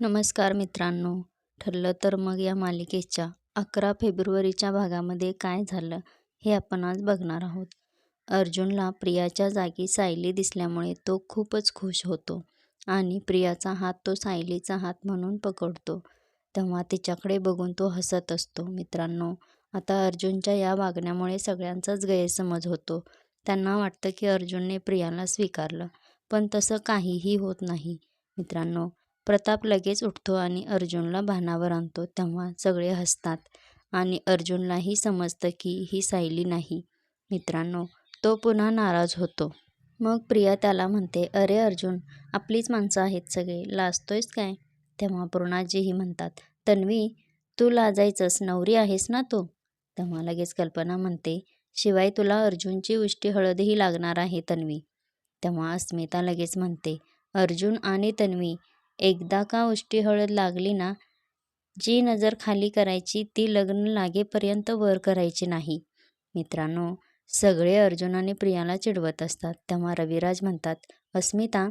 नमस्कार मित्रांनो. ठरलं तर मग या मालिकेच्या अकरा फेब्रुवारीच्या भागामध्ये काय झालं हे आपण आज बघणार आहोत. अर्जुनला प्रियाच्या जागी सायली दिसल्यामुळे तो खूपच खुश होतो आणि प्रियाचा हात तो सायलीचा हात म्हणून पकडतो. तेव्हा तिच्याकडे बघून तो हसत असतो. मित्रांनो आता अर्जुनच्या या वागण्यामुळे सगळ्यांचाच गैरसमज होतो. त्यांना वाटतं की अर्जुनने प्रियाला स्वीकारलं पण तसं काहीही होत नाही. मित्रांनो प्रताप लगेच उठतो आणि अर्जुनला भानावर आणतो. तेव्हा सगळे हसतात आणि अर्जुनलाही समजतं की ही सायली नाही. मित्रांनो तो पुन्हा नाराज होतो. मग प्रिया त्याला म्हणते अरे अर्जुन आपलीच माणसं आहेत सगळे. लाजतोयस काय? तेव्हा पूर्णाजीही म्हणतात तन्वी तू लाजायचंस. नवरी आहेस ना तू? तेव्हा लगेच कल्पना म्हणते शिवाय तुला अर्जुनची उष्टी हळदही लागणार आहे तन्वी. तेव्हा अस्मिता लगेच म्हणते अर्जुन आणि तन्वी एकदा का उष्टी हळद लागली ना जी नजर खाली करायची ती लग्न लागेपर्यंत वर करायची नाही. मित्रांनो सगळे अर्जुन आणि प्रियाला चिडवत असतात. तेव्हा रविराज म्हणतात अस्मिता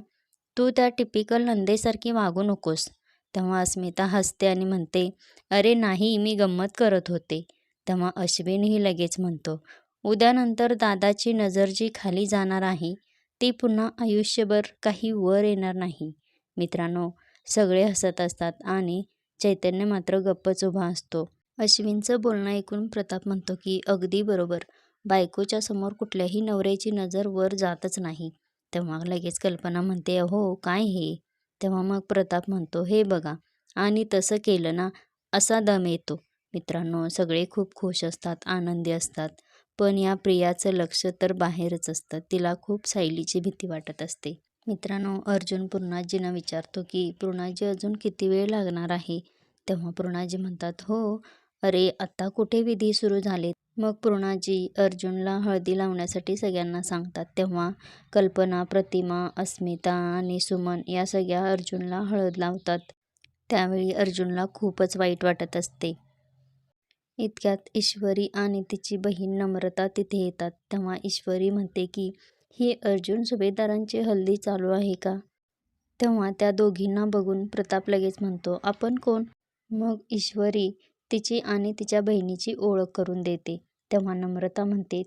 तू त्या टिपिकल नंदेसारखी वागू नकोस. तेव्हा अस्मिता हसते आणि म्हणते अरे नाही मी गंमत करत होते. तेव्हा अश्विनही लगेच म्हणतो उद्यानंतर दादाची नजर जी खाली जाणार आहे ती पुन्हा आयुष्यभर काही वर येणार नाही. मित्रांनो सगळे हसत असतात आणि चैतन्य मात्र गप्पच उभा असतो. अश्विनचं बोलणं ऐकून प्रताप म्हणतो की अगदी बरोबर. बायकोच्या समोर कुठल्याही नवऱ्याची नजर वर जातच नाही. तेव्हा लगेच कल्पना म्हणते अहो काय हे? तेव्हा मग प्रताप म्हणतो हे बघा आणि तसं केलं ना असा दम येतो. मित्रांनो सगळे खूप खुश असतात आनंदी असतात. पण या प्रियाचं लक्ष तर बाहेरच असतं. तिला खूप सायलीची भीती वाटत असते. मित्रांनो अर्जुन पूर्णाजींना विचारतो की पूर्णाजी अजून किती वेळ लागणार आहे? तेव्हा पूर्णाजी म्हणतात हो अरे आत्ता कुठे विधी सुरू झाले मग पूर्णाजी अर्जुनला हळदी लावण्यासाठी सगळ्यांना सांगतात. तेव्हा कल्पना प्रतिमा अस्मिता आणि सुमन या सगळ्या अर्जुनला हळद लावतात. त्यावेळी अर्जुनला खूपच वाईट वाटत असते. इतक्यात ईश्वरी आणि तिची बहीण नम्रता तिथे येतात. तेव्हा ईश्वरी म्हणते की ही अर्जुन सुभेदारांची हल्दी चालू आहे का? तेव्हा त्या दोघींना बघून प्रताप लगेच म्हणतो आपण कोण? मग ईश्वरी तिची आणि तिच्या बहिणीची ओळख करून देते. तेव्हा नम्रता म्हणते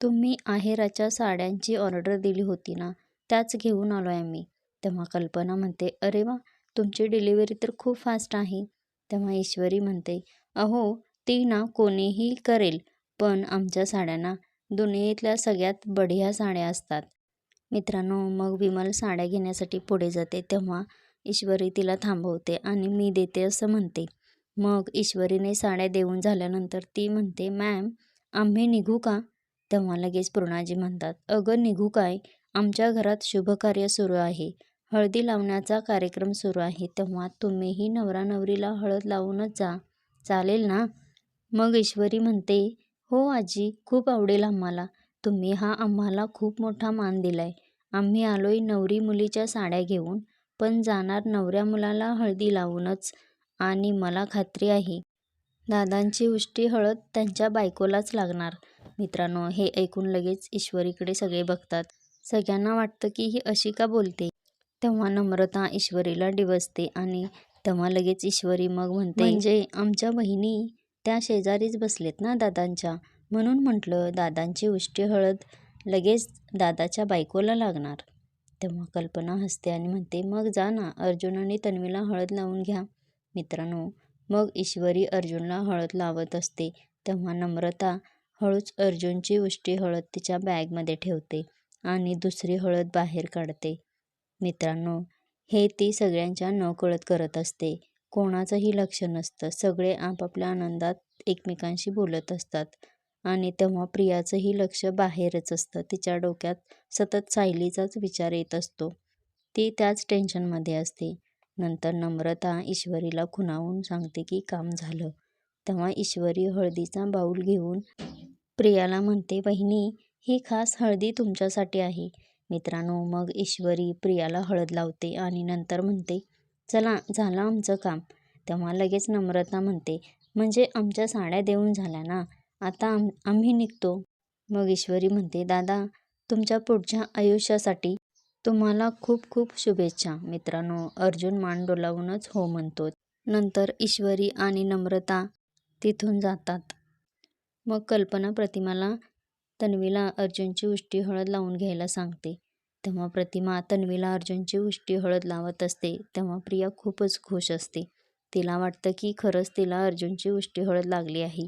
तुम्ही आहेराच्या साड्यांची ऑर्डर दिली होती ना? त्याच घेऊन आलो आहे मी तेव्हा कल्पना म्हणते अरे वा तुमची डिलिव्हरी तर खूप फास्ट आहे. तेव्हा ईश्वरी म्हणते अहो ती ना कोणीही करेल पण आमच्या साड्यांना दुनियेतल्या सगळ्यात बढिया साड्या असतात. मित्रांनो मग विमल साड्या घेण्यासाठी पुढे जाते तेव्हा ईश्वरी तिला थांबवते आणि मी देते असं म्हणते. मग ईश्वरीने साड्या देऊन झाल्यानंतर ती म्हणते मॅम आम्ही निघू का? तेव्हा लगेच पूर्णाजी म्हणतात अगं निघू काय? आमच्या घरात शुभकार्य सुरू आहे. हळदी लावण्याचा कार्यक्रम सुरू आहे. तेव्हा तुम्हीही नवरा नवरीला हळद लावूनच जा. चालेल ना? मग ईश्वरी म्हणते हो आजी खूप आवडेल आम्हाला. तुम्ही हा आम्हाला खूप मोठा मान दिलाय. आम्ही आलोय नवरी मुलीच्या साड्या घेऊन पण जाणार नवऱ्या मुलाला हळदी लावूनच आणि मला खात्री आहे. दादांची उष्टी हळद त्यांच्या बायकोलाच लागणार. मित्रांनो हे ऐकून लगेच ईश्वरीकडे सगळे बघतात. सगळ्यांना वाटतं की ही अशी का बोलते? तेव्हा नम्रता ईश्वरीला डिवसते आणि तेव्हा लगेच ईश्वरी मग म्हणते म्हणजे? आमच्या बहिणी त्या शेजारीच बसलेत ना दादांच्या? म्हणून म्हटलं दादांची उष्टी हळद लगेच दादाच्या बायकोला लागणार. तेव्हा कल्पना हसते आणि म्हणते मग जा ना अर्जुन आणि तन्वीला हळद लावून घ्या. मित्रांनो मग ईश्वरी अर्जुनला हळद लावत असते तेव्हा नम्रता हळूच अर्जुनची उष्टी हळद तिच्या बॅगमध्ये ठेवते आणि दुसरी हळद बाहेर काढते. मित्रांनो हे ती सगळ्यांच्या नकळत करत असते. कोणाचंही लक्ष नसतं. सगळे आपापल्या आनंदात एकमेकांशी बोलत असतात. आणि तेव्हा प्रियाचंही लक्ष बाहेरच असतं. तिच्या डोक्यात सतत सायलीचाच विचार येत असतो. ती त्याच टेन्शनमध्ये असते. नंतर नम्रता ईश्वरीला खुणावून सांगते की काम झालं. तेव्हा ईश्वरी हळदीचा बाऊल घेऊन प्रियाला म्हणते बहिणी ही खास हळदी तुमच्यासाठी आहे. मित्रांनो मग ईश्वरी प्रियाला हळद लावते आणि नंतर म्हणते चला झालं आमचं काम. तेव्हा लगेच नम्रता म्हणते म्हणजे आमच्या साड्या देऊन झाल्या ना? आता आम आम्ही निघतो. मग ईश्वरी म्हणते दादा तुमच्या पुढच्या आयुष्यासाठी तुम्हाला खूप खूप शुभेच्छा. मित्रांनो अर्जुन मान डोलावूनच हो म्हणतो. नंतर ईश्वरी आणि नम्रता तिथून जातात. मग कल्पना प्रतिमाला तन्वीला अर्जुनची उष्टी हळद लावून घ्यायला सांगते. तेव्हा प्रतिमा तन्वीला अर्जुनची उष्टी हळद लावत असते. तेव्हा प्रिया खूपच खुश असते. तिला वाटतं की खरंच तिला अर्जुनची उष्टी हळद लागली आहे.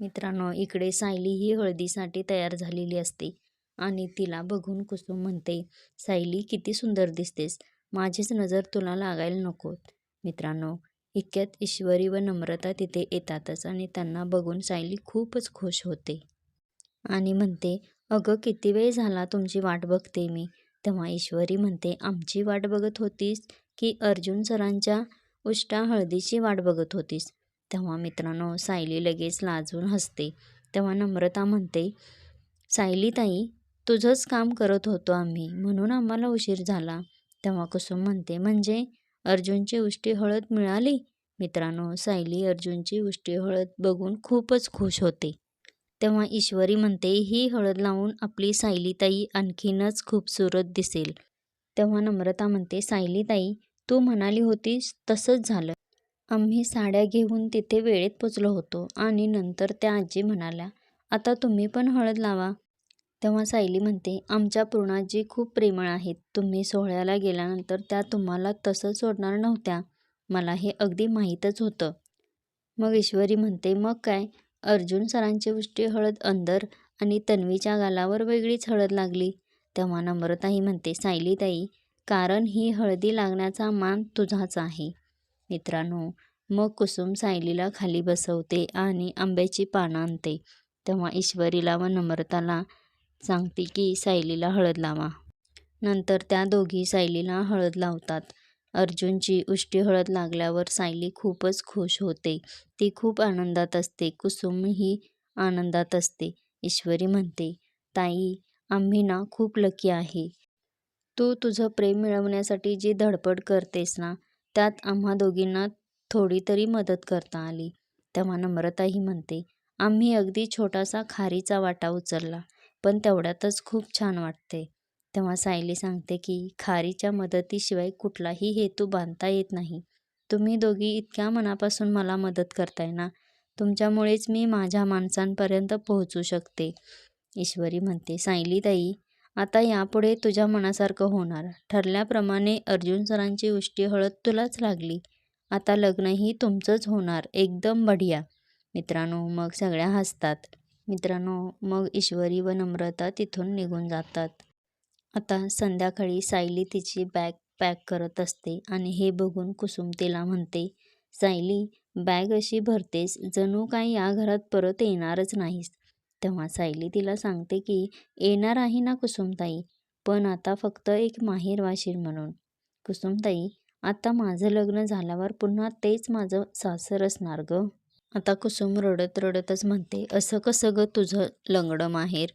मित्रांनो इकडे सायली ही हळदीसाठी तयार झालेली असते आणि तिला बघून कुसुम म्हणते सायली किती सुंदर दिसतेस. माझीच नजर तुला लागायला नकोत मित्रांनो इतक्यात ईश्वरी व नम्रता तिथे येतातच आणि त्यांना बघून सायली खूपच खुश होते. आणि म्हणते अगं किती वेळ झाला तुमची वाट बघते मी. तेव्हा ईश्वरी म्हणते आमची वाट बघत होतीस की अर्जुन सरांच्या उष्टा हळदीची वाट बघत होतीस? तेव्हा मित्रांनो सायली लगेच लाजून हसते. तेव्हा नम्रता म्हणते सायली ताई तुझंच काम करत होतो आम्ही म्हणून आम्हाला उशीर झाला. तेव्हा कुसुम म्हणते म्हणजे अर्जुनची उष्टी हळद मिळाली? मित्रांनो सायली अर्जुनची उष्टी हळद बघून खूपच खुश होते. तेव्हा ईश्वरी म्हणते ही हळद लावून आपली सायलीताई आणखीनच खूपसूरत दिसेल. तेव्हा नम्रता म्हणते सायलीताई तू म्हणाली होतीस तसंच झालं. आम्ही साड्या घेऊन तिथे वेळेत पोचलो होतो आणि नंतर त्या आजी म्हणाल्या आता तुम्ही पण हळद लावा. तेव्हा सायली म्हणते आमच्या पूर्णाजी खूप प्रेमळ आहेत. तुम्ही सोहळ्याला गेल्यानंतर त्या तुम्हाला तसं सोडणार नव्हत्या. मला हे अगदी माहीतच होतं. मग ईश्वरी म्हणते मग काय? अर्जुन सरांची उष्टी हळद अंदर आणि तन्वीच्या गालावर वेगळीच हळद लागली. तेव्हा नम्रताही म्हणते सायलीताई कारण ही हळदी लागण्याचा मान तुझाच आहे. मित्रांनो मग कुसुम सायलीला खाली बसवते आणि आंब्याची पानं आणते. तेव्हा ईश्वरीला व नम्रताला सांगते की सायलीला हळद लावा. नंतर त्या दोघी सायलीला हळद लावतात. अर्जुनची उष्टी हळद लागल्यावर सायली खूपच खुश होते. ती खूप आनंदात असते. कुसुमही आनंदात असते. ईश्वरी म्हणते ताई आम्ही ना खूप लकी आहे. तू तुझं प्रेम मिळवण्यासाठी जी धडपड करतेस ना त्यात आम्हा दोघींना थोडी तरी मदत करता आली तेव्हा नम्रताही म्हणते आम्ही अगदी छोटासा खारीचा वाटा उचलला पण तेवढ्यातच खूप छान वाटते. तेव्हा सायली सांगते की खारीच्या मदतीशिवाय कुठलाही हेतू बांधता येत नाही. तुम्ही दोघी इतक्या मनापासून मला मदत करताय ना? तुमच्यामुळेच मी माझ्या माणसांपर्यंत पोहोचू शकते. ईश्वरी म्हणते सायली ताई आता यापुढे तुझ्या मनासारखं होणार. ठरल्याप्रमाणे अर्जुन सरांची उष्टी हळद तुलाच लागली. आता लग्नही तुमचंच होणार. एकदम बढिया. मित्रांनो मग सगळ्या हसतात. मित्रांनो मग ईश्वरी व नम्रता तिथून निघून जातात. आता संध्याकाळी सायली तिची बॅग पॅक करत असते आणि हे बघून कुसुम तिला म्हणते सायली बॅग अशी भरतेस जणू काही या घरात परत येणारच नाहीस. तेव्हा सायली तिला सांगते की येणार आहे ना कुसुमताई पण आता फक्त एक माहेरवाशीर म्हणून. कुसुमताई आता माझं लग्न झाल्यावर पुन्हा तेच माझं सासर असणार ग. आता कुसुम रडत रडतच म्हणते असं कसं ग तुझं लंगडं माहेर?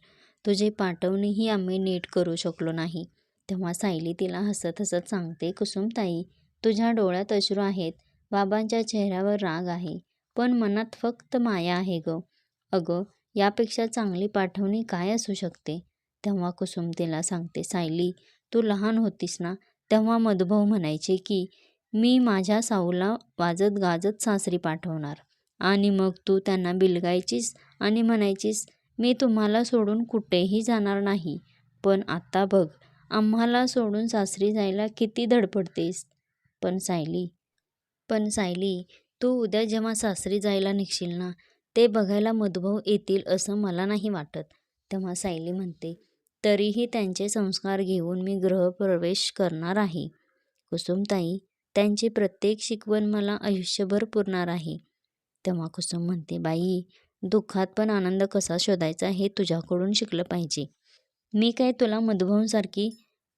तुझी पाठवणीही आम्ही नीट करू शकलो नाही. तेव्हा सायली तिला हसत हसत सांगते कुसुमताई तुझ्या डोळ्यात अश्रू आहेत. बाबांच्या चेहऱ्यावर राग आहे. पण मनात फक्त माया आहे ग. अगं यापेक्षा चांगली पाठवणी काय असू शकते? तेव्हा कुसुम तिला सांगते सायली तू लहान होतीस ना तेव्हा मधुभाऊ म्हणायचे की मी माझ्या साऊला वाजत गाजत सासरी पाठवणार. आणि मग तू त्यांना बिलगायचीस आणि म्हणायचीस मी तुम्हाला सोडून कुठेही जाणार नाही. पण आता बघ आम्हाला सोडून सासरी जायला किती धडपडतेस. पण सायली पण सायली तू उद्या जेव्हा सासरी जायला निघशील ना ते बघायला मधुभाऊ येतील असं मला नाही वाटत. तेव्हा सायली म्हणते तरीही त्यांचे संस्कार घेऊन मी गृहप्रवेश करणार आहे. कुसुमताई त्यांची प्रत्येक शिकवण मला आयुष्यभर पुरणार आहे. तेव्हा कुसुम म्हणते बाई दुःखात पण आनंद कसा शोधायचा हे तुझ्याकडून शिकलं पाहिजे. मी काय तुला मधुभाऊंसारखी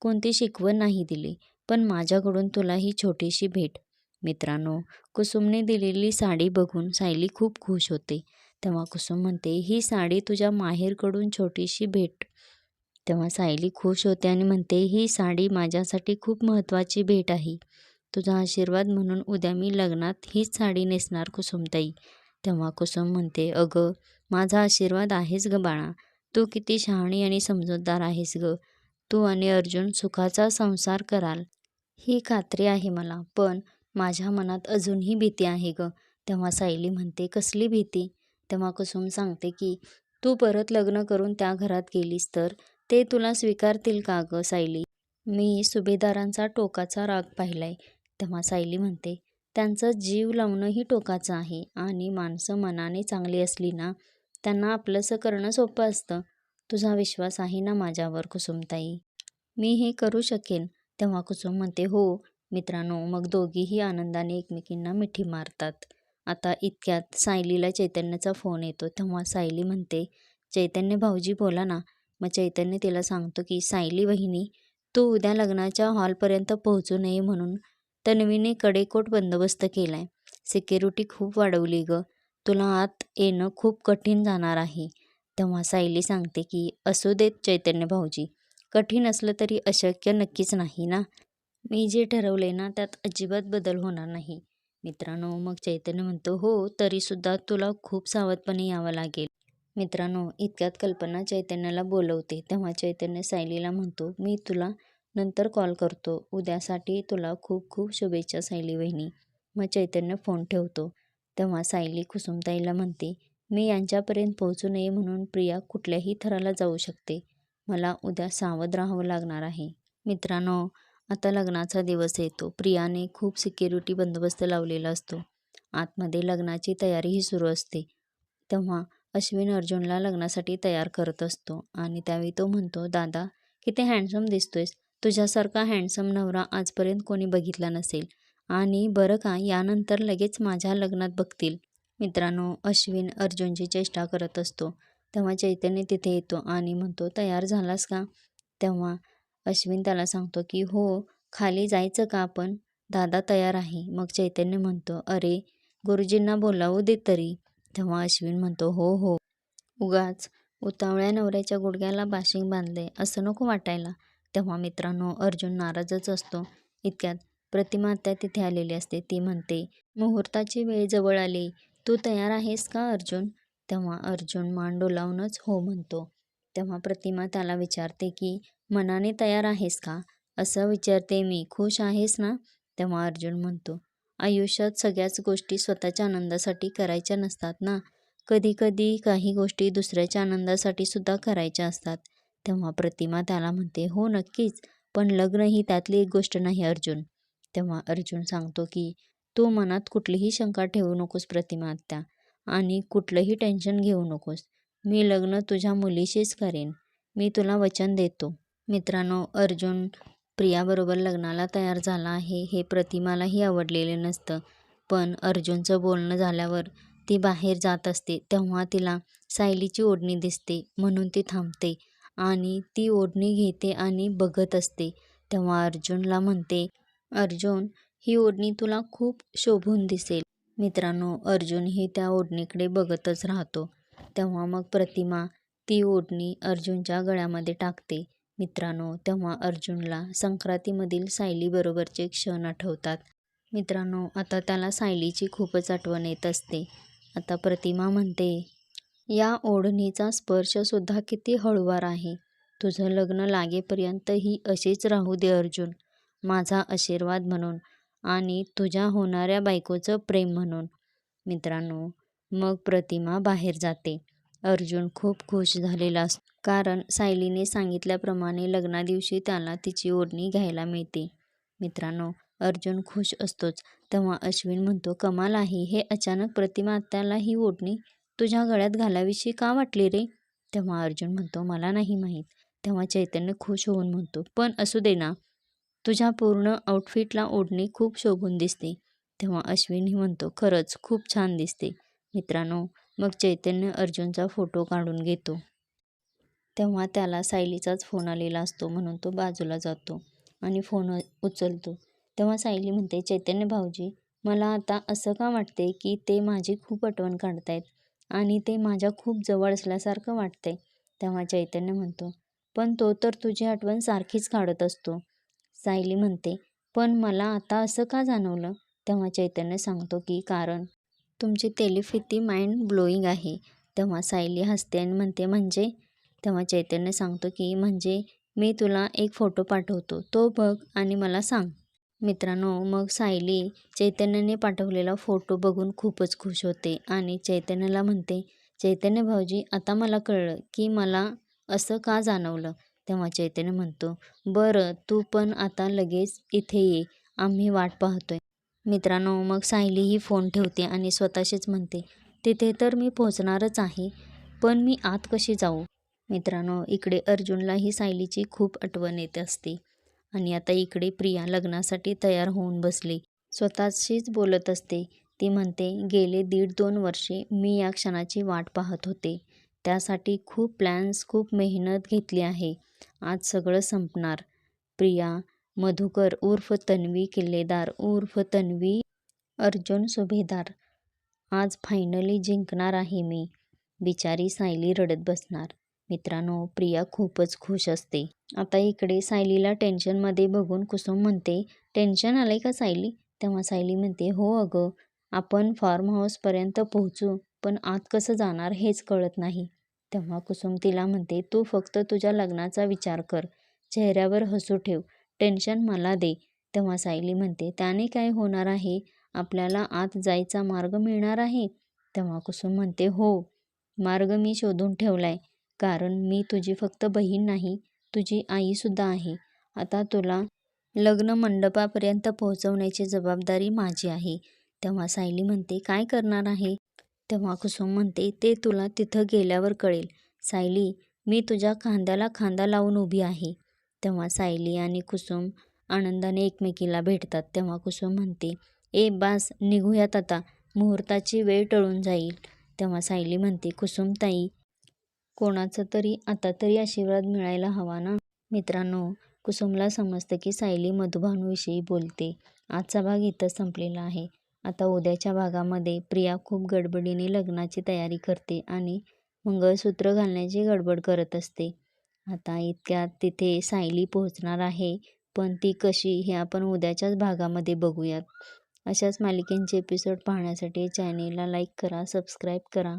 कोणती शिकवण नाही दिली पण माझ्याकडून तुला ही छोटीशी भेट. मित्रांनो कुसुमने दिलेली साडी बघून सायली खूप खुश होते. तेव्हा कुसुम म्हणते ही साडी तुझ्या माहेरकडून छोटीशी भेट. तेव्हा सायली खुश होते आणि म्हणते ही साडी माझ्यासाठी खूप महत्त्वाची भेट आहे. तुझा आशीर्वाद म्हणून उद्या मी लग्नात हीच साडी नेसणार कुसुमताई. तेव्हा कुसुम म्हणते अगं माझा आशीर्वाद आहेस ग बाळा. तू किती शहाणी आणि समजूतदार आहेस ग. तू आणि अर्जुन सुखाचा संसार कराल. ही खात्री आहे मला पण माझ्या मनात अजूनही भीती आहे ग. तेव्हा सायली म्हणते कसली भीती? तेव्हा कुसुम सांगते की तू परत लग्न करून त्या घरात गेलीस तर ते तुला स्वीकारतील का ग सायली? मी सुभेदारांचा टोकाचा राग पाहिलाय. तेव्हा सायली म्हणते त्यांचं जीव लावणंही टोकाचं आहे आणि माणसं मनाने चांगली असली ना त्यांना आपलंसं करणं सोपं असतं. तुझा विश्वास आहे ना माझ्यावर कुसुमताई? मी हे करू शकेन? तेव्हा कुसुम म्हणते हो मित्रांनो मग दोघीही आनंदाने एकमेकींना मिठी मारतात. आता इतक्यात सायलीला चैतन्याचा फोन येतो. तेव्हा सायली म्हणते चैतन्य भाऊजी बोला ना. मग चैतन्य तिला सांगतो की सायली वहिनी तू उद्या लग्नाच्या हॉलपर्यंत पोहोचू नये म्हणून तन्वीने कडेकोट बंदोबस्त केलाय. सिक्युरिटी खूप वाढवली ग. तुला आत येणं खूप कठीण जाणार आहे. तेव्हा सायली सांगते की असू देत चैतन्य भाऊजी. कठीण असलं तरी अशक्य नक्कीच नाही ना? मी जे ठरवले ना त्यात अजिबात बदल होणार नाही. मित्रांनो मग चैतन्य म्हणतो हो तरीसुद्धा तुला खूप सावधपणे यावं लागेल. मित्रांनो इतक्यात कल्पना चैतन्याला बोलवते. तेव्हा चैतन्य सायलीला म्हणतो मी तुला नंतर कॉल करतो. उद्यासाठी तुला खूप खूप शुभेच्छा सायली वहिनी. मग चैतन्य फोन ठेवतो. तेव्हा सायली कुसुमताईला म्हणते मी यांच्यापर्यंत पोहोचू नये म्हणून प्रिया कुठल्याही थराला जाऊ शकते. मला उद्या सावध राहावं लागणार आहे. मित्रांनो आता लग्नाचा दिवस येतो. प्रियाने खूप सिक्युरिटी बंदोबस्त लावलेला असतो. आतमध्ये लग्नाची तयारीही सुरू असते. तेव्हा अश्विन अर्जुनला लग्नासाठी तयार करत असतो आणि त्यावेळी तो म्हणतो दादा किती हँडसम दिसतोयस. तुझ्यासारखा हँडसम नवरा आजपर्यंत कोणी बघितला नसेल. आणि बरं का यानंतर लगेच माझ्या लग्नात बघतील. मित्रांनो अश्विन अर्जुनची चेष्टा करत असतो. तेव्हा चैतन्य तिथे येतो आणि म्हणतो तयार झालास का? तेव्हा अश्विन त्याला सांगतो की हो खाली जायचं का आपण? दादा तयार आहे. मग चैतन्य म्हणतो अरे गुरुजींना बोलावू दे तरी. तेव्हा अश्विन म्हणतो हो हो. उगाच उतावळ्या नवऱ्याच्या गुडघ्याला बाशिंग बांधले असं नको वाटायला. तेव्हा मित्रांनो अर्जुन नाराजच असतो. इतक्यात प्रतिमा त्या तिथे आलेली असते. ती म्हणते मुहूर्ताची वेळ जवळ आली. तू तयार आहेस का अर्जुन? तेव्हा अर्जुन मान डोलावूनच हो म्हणतो. तेव्हा प्रतिमा त्याला विचारते की मनाने तयार आहेस का? असं विचारते मी खुश आहेस ना? तेव्हा अर्जुन म्हणतो आयुष्यात सगळ्याच गोष्टी स्वतःच्या आनंदासाठी करायच्या नसतात ना? कधी कधी काही गोष्टी दुसऱ्याच्या आनंदासाठी सुद्धा करायच्या असतात. तेव्हा प्रतिमा त्याला म्हणते हो नक्कीच पण लग्न ही त्यातली एक गोष्ट नाही अर्जुन. तेव्हा अर्जुन सांगतो की तू मनात कुठलीही शंका ठेवू नकोस प्रतिमा आत्या आणि कुठलंही टेन्शन घेऊ नकोस. मी लग्न तुझ्या मुलीशीच करेन. मी तुला वचन देतो. मित्रांनो अर्जुन प्रियाबरोबर लग्नाला तयार झाला आहे हे प्रतिमालाही आवडलेले नसतं. पण अर्जुनचं बोलणं झाल्यावर ती बाहेर जात असते तेव्हा तिला सायलीची ओढणी दिसते म्हणून ती थांबते. आणि ती ओढणी घेते आणि बघत असते. तेव्हा अर्जुनला म्हणते अर्जुन ही ओढणी तुला खूप शोभून दिसेल. मित्रांनो अर्जुनही त्या ओढणीकडे बघतच राहतो. तेव्हा मग प्रतिमा ती ओढणी अर्जुनच्या गळ्यामध्ये टाकते. मित्रांनो तेव्हा अर्जुनला संक्रांतीमधील सायलीबरोबरचे क्षण आठवतात. मित्रांनो आता त्याला सायलीची खूपच आठवण येत असते. आता प्रतिमा म्हणते या ओढणीचा स्पर्शसुद्धा किती हळूवार आहे. तुझं लग्न लागेपर्यंत ही अशीच राहू दे अर्जुन. माझा आशीर्वाद म्हणून आणि तुझ्या होणाऱ्या बायकोचं प्रेम म्हणून. मित्रांनो मग प्रतिमा बाहेर जाते. अर्जुन खूप खुश झालेला असतो. कारण सायलीने सांगितल्याप्रमाणे लग्नादिवशी त्याला तिची ओढणी घ्यायला मिळते. मित्रांनो अर्जुन खुश असतोच. तेव्हा अश्विन म्हणतो कमाल आहे. हे अचानक प्रतिमा आत्याला ही ओढणी तुझ्या गळ्यात घालाविषयी का वाटली रे? तेव्हा अर्जुन म्हणतो मला नाही माहीत. तेव्हा चैतन्य खुश होऊन म्हणतो पण असू दे ना. तुझ्या पूर्ण आउटफिटला ओढणी खूप शोभून दिसते. तेव्हा अश्विनही म्हणतो खरंच खूप छान दिसते. मित्रांनो मग चैतन्य अर्जुनचा फोटो काढून घेतो. तेव्हा त्याला सायलीचाच फोन आलेला असतो म्हणून तो बाजूला जातो आणि फोन उचलतो. तेव्हा सायली म्हणते चैतन्य भाऊजी मला आता असं का वाटते की ते माझी खूप आठवण काढतायत? आणि ते माझ्या खूप जवळ असल्यासारखं वाटते तेव्हा चैतन्य म्हणतो. पण तो तर तुझी आठवण सारखीच काढत असतो सायली म्हणते. पण मला आता असं का जाणवलं? तेव्हा चैतन्य सांगतो की कारण तुमची तेलिफिती माइंड ब्लोईंग आहे. तेव्हा सायली हसते आणि म्हणते म्हणजे? तेव्हा चैतन्य सांगतो की म्हणजे मी तुला एक फोटो पाठवतो. तो बघ आणि मला सांग. मित्रांनो मग सायली चैतन्याने पाठवलेला फोटो बघून खूपच खुश होते आणि चैतन्याला म्हणते चैतन्य भाऊजी आता मला कळलं की मला असं का जाणवलं? तेव्हा चैतन्य म्हणतो बरं तू पण आता लगेच इथे ये आम्ही वाट पाहतोय. मित्रांनो मग सायली ही फोन ठेवते आणि स्वतःशीच म्हणते तिथे तर मी पोहोचणारच आहे पण मी आत कशी जाऊ? मित्रांनो इकडे अर्जुनलाही सायलीची खूप आठवण येत असते. आणि आता इकडे प्रिया लग्नासाठी तयार होऊन बसली. स्वतःशीच बोलत असते. ती म्हणते गेले दीड दोन वर्षे मी या क्षणाची वाट पाहत होते. त्यासाठी खूप प्लॅन्स खूप मेहनत घेतली आहे. आज सगळं संपणार. प्रिया मधुकर उर्फ तन्वी किल्लेदार उर्फ तन्वी अर्जुन सुभेदार. आज फायनली जिंकणार आहे मी बिचारी सायली रडत बसणार. मित्रांनो प्रिया खूपच खुश असते. आता इकडे सायलीला टेन्शनमध्ये बघून कुसुम म्हणते टेन्शन आलंय का सायली? तेव्हा सायली म्हणते हो अगं आपण फार्म हाऊसपर्यंत पोहोचू पण आत कसं जाणार हेच कळत नाही. तेव्हा कुसुम तिला म्हणते तू फक्त तुझ्या लग्नाचा विचार कर चेहऱ्यावर हसू ठेव टेन्शन मला दे. तेव्हा सायली म्हणते त्याने काय होणार आहे? आपल्याला आत जायचा मार्ग मिळणार आहे? तेव्हा कुसुम म्हणते हो मार्ग मी शोधून ठेवलाय. कारण मी तुझी फक्त बहीण नाही तुझी आईसुद्धा आहे. आता तुला लग्न मंडपापर्यंत पोहोचवण्याची जबाबदारी माझी आहे. तेव्हा सायली म्हणते काय करणार आहे? तेव्हा कुसुम म्हणते ते तुला तिथं गेल्यावर कळेल. सायली मी तुझ्या खांद्याला खांदा लावून उभी आहे. तेव्हा सायली आणि कुसुम आनंदाने एकमेकीला भेटतात. तेव्हा कुसुम म्हणते ए बास निघूयात आता. मुहूर्ताची वेळ टळून जाईल. तेव्हा सायली म्हणते कुसुमताई कोणाचा तरी आता तरी आशीर्वाद मिळायला हवा ना? मित्रांनो कुसुमला समजतं की सायली मधुभानूविषयी बोलते. आजचा भाग इथं संपलेला आहे. आता उद्याच्या भागामध्ये प्रिया खूप गडबडीने लग्नाची तयारी करते आणि मंगळसूत्र घालण्याची गडबड करत असते. आता इतक्यात तिथे सायली पोहोचणार आहे पण ती कशी हे आपण उद्याच्याच भागामध्ये बघूयात. अशाच मालिकेंचे एपिसोड पाहण्यासाठी चॅनेलला लाईक करा सबस्क्राईब करा.